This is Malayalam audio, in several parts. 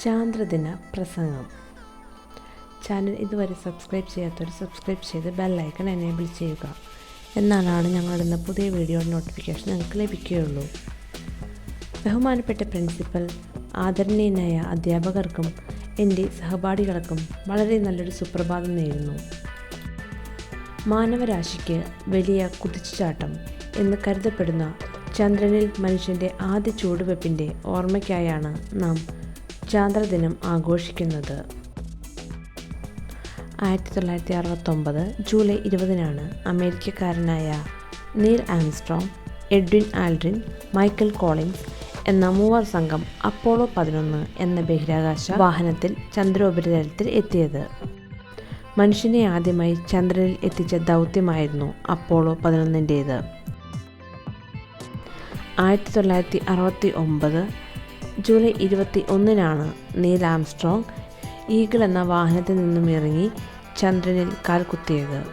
ചാന്ദ്രദിന പ്രസംഗം. ചാനൽ ഇതുവരെ സബ്സ്ക്രൈബ് ചെയ്യാത്തവർ സബ്സ്ക്രൈബ് ചെയ്ത് ബെല്ലൈക്കൺ എനേബിൾ ചെയ്യുക. എന്നാലാണ് ഞങ്ങളിടുന്ന പുതിയ വീഡിയോ നോട്ടിഫിക്കേഷൻ നിങ്ങൾക്ക് ലഭിക്കുകയുള്ളൂ. ബഹുമാനപ്പെട്ട പ്രിൻസിപ്പൽ ആദരണീയനായ അധ്യാപകർക്കും എന്റെ സഹപാഠികൾക്കും വളരെ നല്ലൊരു സുപ്രഭാതം നേരുന്നു. മാനവരാശിക്ക് വലിയ കുതിച്ചുചാട്ടം എന്ന് കരുതപ്പെടുന്ന ചന്ദ്രനിൽ മനുഷ്യന്റെ ആദ്യ ചൂടുവെപ്പിന്റെ ഓർമ്മയ്ക്കായാണ് നാം ചാന്ദ്രദിനം ആഘോഷിക്കുന്നത്. ആയിരത്തി തൊള്ളായിരത്തി അറുപത്തൊമ്പത് ജൂലൈ ഇരുപതിനാണ് അമേരിക്കക്കാരനായ Neil Armstrong Edwin Aldrin Michael Collins എന്ന മൂവർ സംഘം അപ്പോളോ പതിനൊന്ന് എന്ന ബഹിരാകാശ വാഹനത്തിൽ ചന്ദ്രോപരിതലത്തിൽ എത്തിയത്. മനുഷ്യനെ ആദ്യമായി ചന്ദ്രനിൽ എത്തിച്ച ദൗത്യമായിരുന്നു അപ്പോളോ പതിനൊന്നിന്റേത് ആയിരത്തി തൊള്ളായിരത്തി അറുപത്തി ഒമ്പത് ജൂലൈ ഇരുപത്തി ഒന്നിനാണ് നീൽ ആംസ്ട്രോങ് ഈഗിൾ എന്ന വാഹനത്തിൽ നിന്നും ഇറങ്ങി ചന്ദ്രനിൽ കാൽ കുത്തിയത്.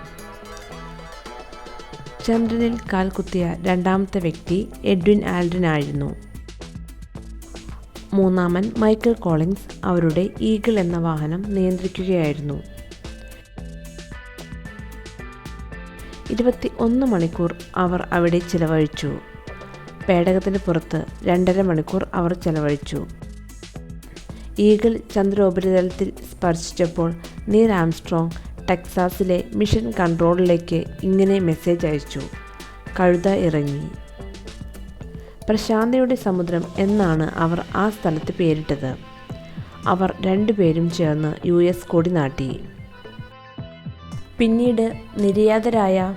ചന്ദ്രനിൽ കാൽകുത്തിയ രണ്ടാമത്തെ വ്യക്തി എഡ്വിൻ ആൽഡ്രിൻ ആയിരുന്നു. മൂന്നാമൻ മൈക്കൽ കോളിൻസ് അവരുടെ ഈഗിൾ എന്ന വാഹനം നിയന്ത്രിക്കുകയായിരുന്നു. ഇരുപത്തി ഒന്ന് മണിക്കൂർ അവർ അവിടെ ചിലവഴിച്ചു. പേടകത്തിന് പുറത്ത് രണ്ടര മണിക്കൂർ അവർ ചെലവഴിച്ചു. ഈഗിൾ ചന്ദ്രോപരിതലത്തിൽ സ്പർശിച്ചപ്പോൾ നീർ ആംസ്ട്രോങ് ടെക്സാസിലെ മിഷൻ കൺട്രോളിലേക്ക് ഇങ്ങനെ മെസ്സേജ് അയച്ചു. കഴുത ഇറങ്ങി. പ്രശാന്തയുടെ സമുദ്രം എന്നാണ് അവർ ആ സ്ഥലത്ത് പേരിട്ടത്. അവർ രണ്ടുപേരും ചേർന്ന് യു എസ് കൊടി നാട്ടി. പിന്നീട് നിര്യാതരായ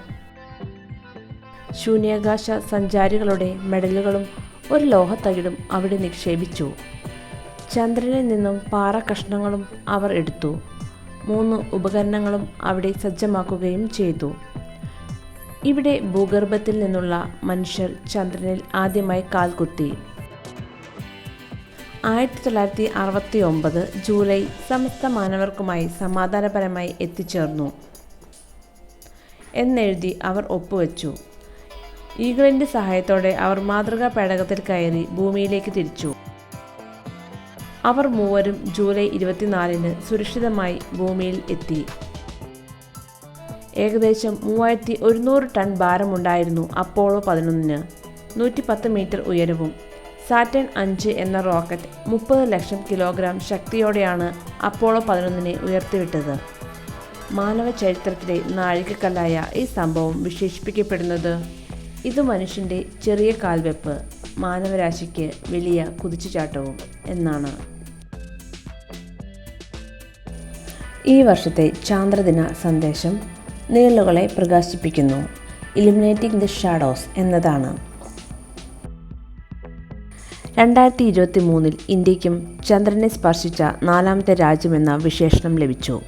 ശൂന്യാകാശ സഞ്ചാരികളുടെ മെഡലുകളും ഒരു ലോഹത്തകിടും അവിടെ നിക്ഷേപിച്ചു. ചന്ദ്രനിൽ നിന്നും പാറ കഷ്ണങ്ങളും അവർ എടുത്തു. മൂന്ന് ഉപകരണങ്ങളും അവിടെ സജ്ജമാക്കുകയും ചെയ്തു. ഇവിടെ ഭൂഗർഭത്തിൽ നിന്നുള്ള മനുഷ്യർ ചന്ദ്രനിൽ ആദ്യമായി കാൽകുത്തി ആയിരത്തി തൊള്ളായിരത്തി അറുപത്തി ഒമ്പത് ജൂലൈ സമസ്ത മാനവർക്കുമായി സമാധാനപരമായി എത്തിച്ചേർന്നു. എന്നെഴുതി അവർ ഒപ്പുവെച്ചു. ഈഗിളിന്റെ സഹായത്തോടെ അവർ മാതൃകാ പേടകത്തിൽ കയറി ഭൂമിയിലേക്ക് തിരിച്ചു. അവർ മൂവരും ജൂലൈ ഇരുപത്തിനാലിന് സുരക്ഷിതമായി ഭൂമിയിൽ എത്തി. ഏകദേശം മൂവായിരത്തി ഒരുന്നൂറ് ടൺ ഭാരമുണ്ടായിരുന്നു അപ്പോളോ പതിനൊന്നിന്. നൂറ്റി പത്ത് മീറ്റർ ഉയരവും സാറ്റേൺ അഞ്ച് എന്ന റോക്കറ്റ് മുപ്പത് ലക്ഷം കിലോഗ്രാം ശക്തിയോടെയാണ് അപ്പോളോ പതിനൊന്നിനെ ഉയർത്തിവിട്ടത്. മാനവ ചരിത്രത്തിലെ നാഴികക്കല്ലായ ഈ സംഭവം വിശേഷിപ്പിക്കപ്പെടുന്നത് ഇത് മനുഷ്യന്റെ ചെറിയ കാൽവെപ്പ് മാനവരാശിക്ക് വലിയ കുതിച്ചുചാട്ടവും എന്നാണ്. ഈ വർഷത്തെ ചാന്ദ്രദിന സന്ദേശം നിഴലുകളെ പ്രകാശിപ്പിക്കുന്നു. ഇലിമിനേറ്റിംഗ് ദി ഷാഡോസ് എന്നതാണ്. രണ്ടായിരത്തി ഇരുപത്തി മൂന്നിൽ ഇന്ത്യക്കും ചന്ദ്രനെ സ്പർശിച്ച നാലാമത്തെ രാജ്യമെന്ന വിശേഷണം ലഭിച്ചു.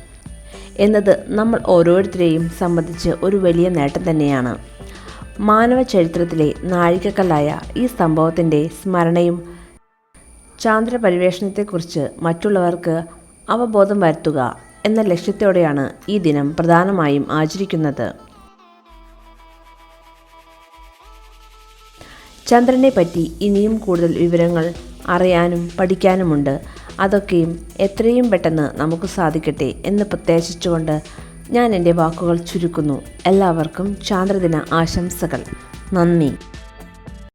എന്നത് നമ്മൾ ഓരോരുത്തരെയും സംബന്ധിച്ച് ഒരു വലിയ നേട്ടം തന്നെയാണ്. മാനവ ചരിത്രത്തിലെ നാഴികക്കല്ലായ ഈ സംഭവത്തിന്റെ സ്മരണയും ചാന്ദ്രപരിവേഷണത്തെക്കുറിച്ച് മറ്റുള്ളവർക്ക് അവബോധം വരുത്തുക എന്ന ലക്ഷ്യത്തോടെയാണ് ഈ ദിനം പ്രധാനമായും ആചരിക്കുന്നത്. ചന്ദ്രനെ പറ്റി ഇനിയും കൂടുതൽ വിവരങ്ങൾ അറിയാനും പഠിക്കാനുമുണ്ട്. അതൊക്കെയും എത്രയും പെട്ടെന്ന് നമുക്ക് സാധിക്കട്ടെ എന്ന് പ്രത്യാശിച്ചുകൊണ്ട് ഞാൻ എന്റെ വാക്കുകൾ ചുരുക്കുന്നു. എല്ലാവർക്കും ചാന്ദ്രദിന ആശംസകൾ. നന്ദി.